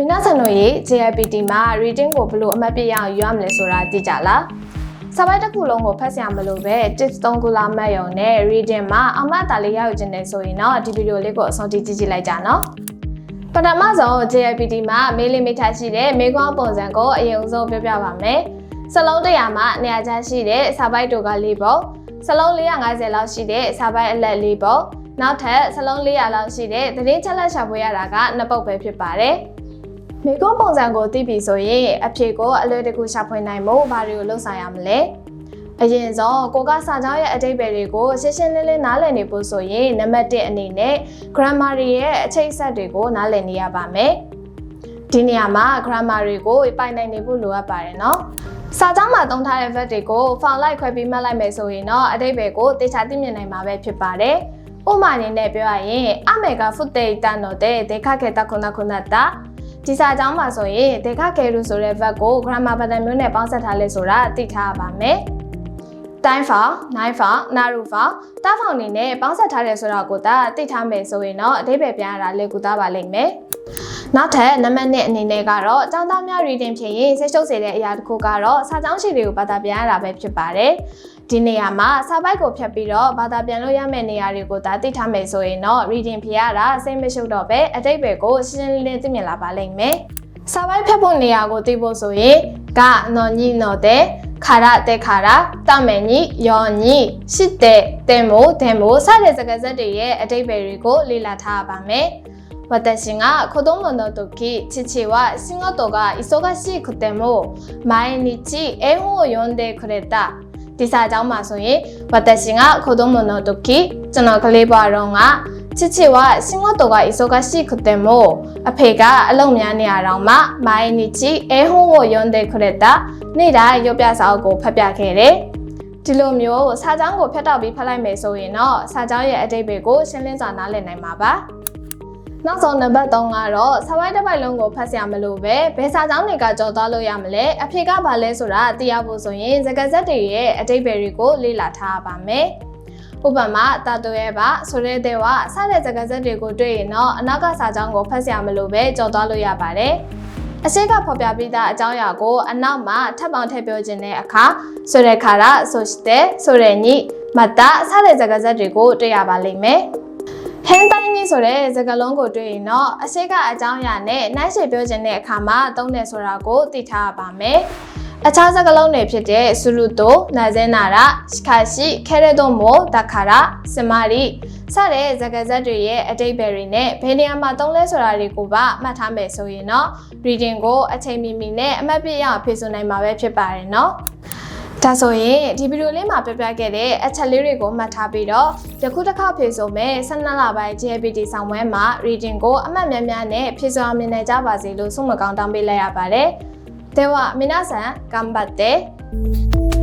မင်းနာဆန်တို့ရေ JIPT မှာ reading ကိုဘယ်လိုအမှတ်ပြရအောင်ယူရမလဲဆိုတာသိကြလားစာပိုက်တစ်ခုလုံးကိုဖတ်ဆရာမလို့ပဲ tips 3ခုလောက်မှတ်ရုံနဲ့ reading မှာအမှတ်အသားလေးရယူခြင်းနဲ့ဆိုရင်တော့ဒီဗီဒီယိုလေးကိုအဆုံးထိကြည့်ကြည့်လိုက်ကြနော်ပထမဆုံး JIPT မှာမေးလေးမိထားရှိတဲ့မေကွန်းပုံစံကိုအရင်ဆုံးပြောပြပါမယ်စလုံးတရာမှာနေရာချရှိတဲ့စာပိုက်တို့က၄ပုံစလုံး450လောက်ရှိတဲ့စာပိုက်အလက်၄ပုံနောက်ထပ်စလုံး400လောက်ရှိတဲ့သတင်းချက်လက်ရှာဖွေရတာကနှစ်ပုတ်ပဲဖြစ်ပါတယ်။ မိကုန်းပုံစံကိုသိပြီဆိုရင်အဖြေကိုအလွယ်တကူရှာဖွေနိုင်ဖို့ဘာတွေကိုလုပ်ဆောင်ရမလဲ။အရင်ဆုံးကိုကစာကြောင်းရဲ့အတိတ်ပဲတွေကိုရှင်းရှင်းလင်းလင်းနားလည်နေဖို့ဆိုရင်နံပါတ်1အနေနဲ့ grammar တွေရဲ့အချိတ်အဆက်တွေကိုနားလည်နေရပါမယ်။ဒီနေရာမှာ grammar တွေကိုပိုင်နိုင်နေဖို့လိုအပ်ပါတယ်နော်။စာကြောင်းမှာသုံးထားတဲ့ verb တွေကို file လိုက်ခွဲပြီးမှတ်လိုက်မယ်ဆိုရင်တော့အတိတ်ပဲကိုတေချာသိမြင်နိုင်မှာပဲဖြစ်ပါတယ်။ဥပမာအနေနဲ့ပြောရရင်အမေကဖုတ်တေတန်တော့တဲ့ဒေခခေတခုနခုနတာ ဒီစာကြောင်းမှာဆိုရင်ဒေခကေရုဆိုတဲ့ verb ကို grammar pattern မျိုးနဲ့ပေါင်းစပ်ထားလဲဆိုတာသိထားရပါမယ်။တိုင်းဖောင်နိုင်ဖောင်နာရူဖောင်တားဖောင်နေနဲ့ပေါင်းစပ်ထားတယ်ဆိုတာကိုသာသိထားမယ်ဆိုရင်တော့အတိတ်ပဲပြန်ရတာလေကူသားပါလိမ့်မယ်။နောက်ထပ်နံပါတ်1အနေနဲ့ကတော့အကြောင်းသားများ reading ဖြစ်ရင်စိတ်ရှုပ်စေတဲ့အရာတစ်ခုကတော့စာကြောင်းရှိတွေကိုဘာသာပြန်ရတာပဲဖြစ်ပါတယ်။ ဒီနေရာမှာစာပိုက်ကိုဖြတ်ပြီးတော့ဘာသာပြန်လို့ရမယ့်နေရာတွေကိုသာသိထားမယ်ဆိုရင်တော့ reading ဖြစ်ရတာစိတ်မရှုပ်တော့ပဲအတိတ်ပဲကိုရှင်းရှင်းလင်းလင်းသိမြင်လာပါလိမ့်မယ်။စာပိုက်ဖြတ်ဖို့နေရာကိုသိဖို့ဆိုရင်ကနော်ညိနော်တဲ့ခါရတဲ့ခါရတမယ်ညိယောညိရှိတဲ့တဲ့မို့တဲ့မို့စတဲ့စကားစက်တွေရဲ့အတိတ်ပဲတွေကိုလေ့လာထားပါမယ်။私が子供の時父は仕事が忙しくても毎日絵本を読んでくれた ဒီစာကြောင်းမှာဆိုရင်ဝတရှင်ကခိုဒုံမနိုတိုကီကျွန်တော်ကလေးဘွားတော့ကချစ်ချစ်ဝစင်ငတ်တော့ကအစောကရှိခတဲ့မို့အဖေကအလုပ်များနေရတော့မှမိုင်းနီချီအဲဟုံးကိုယွန်တဲ့ခရက်တာနေ့တိုင်းရုပ်ပြစာအုပ်ကိုဖတ်ပြခဲ့တယ်ဒီလိုမျိုးစာကြောင်းကိုဖတ်တော့ပြီးဖတ်လိုက်မယ်ဆိုရင်တော့စာကြောင်းရဲ့အတိတ်တွေကိုရှင်းလင်းစွာနားလည်နိုင်မှာပါ။ နောက်ဆုံးနံပါတ်3ကတော့စာပိုက်တစ်ပိုက်လုံးကိုဖတ်ဆရာမလို့ပဲဘယ်စာကြောင်းတွေကကြော်သွားလို့ရမလဲအဖြေကဘာလဲဆိုတာသိရဖို့ဆိုရင်စကားဆက်တွေရဲ့အတိတ်ပဲတွေကိုလေ့လာထားပါမယ်ဥပမာတာတိုရဲ့ပါဆိုတဲ့တဲ့ဝစတဲ့စကားဆက်တွေကိုတွေ့ရင်တော့အနောက်ကစာကြောင်းကိုဖတ်ဆရာမလို့ပဲကြော်သွားလို့ရပါတယ်အရှိကဖော်ပြပြီးသားအကြောင်းအရာကိုအနောက်မှာထပ်ပေါင်းထည့်ပြောခြင်းတဲ့အခါဆိုတဲ့ခါရဆိုしてဆိုတဲ့ညိမတစတဲ့စကားဆက်တွေကိုတွေ့ရပါလိမ့်မယ် ဟန်တိုင်းကြီးဆိုတဲ့စကားလုံးကိုတွေ့ရင်တော့အရှိကအကြောင်းအရာနဲ့နှိုင်းယှဉ်ပြောခြင်းတဲ့အခါမှာသုံးတယ်ဆိုတာကိုသိထားရပါမယ်။အခြားစကားလုံးတွေဖြစ်တဲ့ဆူလူတိုနာဇဲနာရာရှခါရှိခဲရဒိုမိုတခါရာစမာရီစတဲ့စကားဆက်တွေရဲ့အတိတ်ပဲတွေနဲ့ဘယ်နေရာမှာသုံးလဲဆိုတာတွေကိုပါမှတ်ထားမယ်ဆိုရင်တော့ reading ကိုအချိန်မီမီနဲ့အမှတ်ပြရအောင်ဖြည့်ဆိုနိုင်မှာပဲဖြစ်ပါတယ်နော်။ ဒါဆိုရင်ဒီဗီဒီယိုလေးမှာပြပြခဲ့တဲ့အချက်လေးတွေကိုမှတ်ထားပြီးတော့ယခုတစ်ခါဖြည့်ဆိုမဲ့12လပိုင်း JPT ဆောင်ပွဲမှာ reading ကိုအမှတ်များများနဲ့ဖြည့်ဆိုအောင်မြင်နိုင်ကြပါစေလို့ဆုမကောင်းတောင်းပေးလိုက်ရပါတယ်။では皆さん頑張って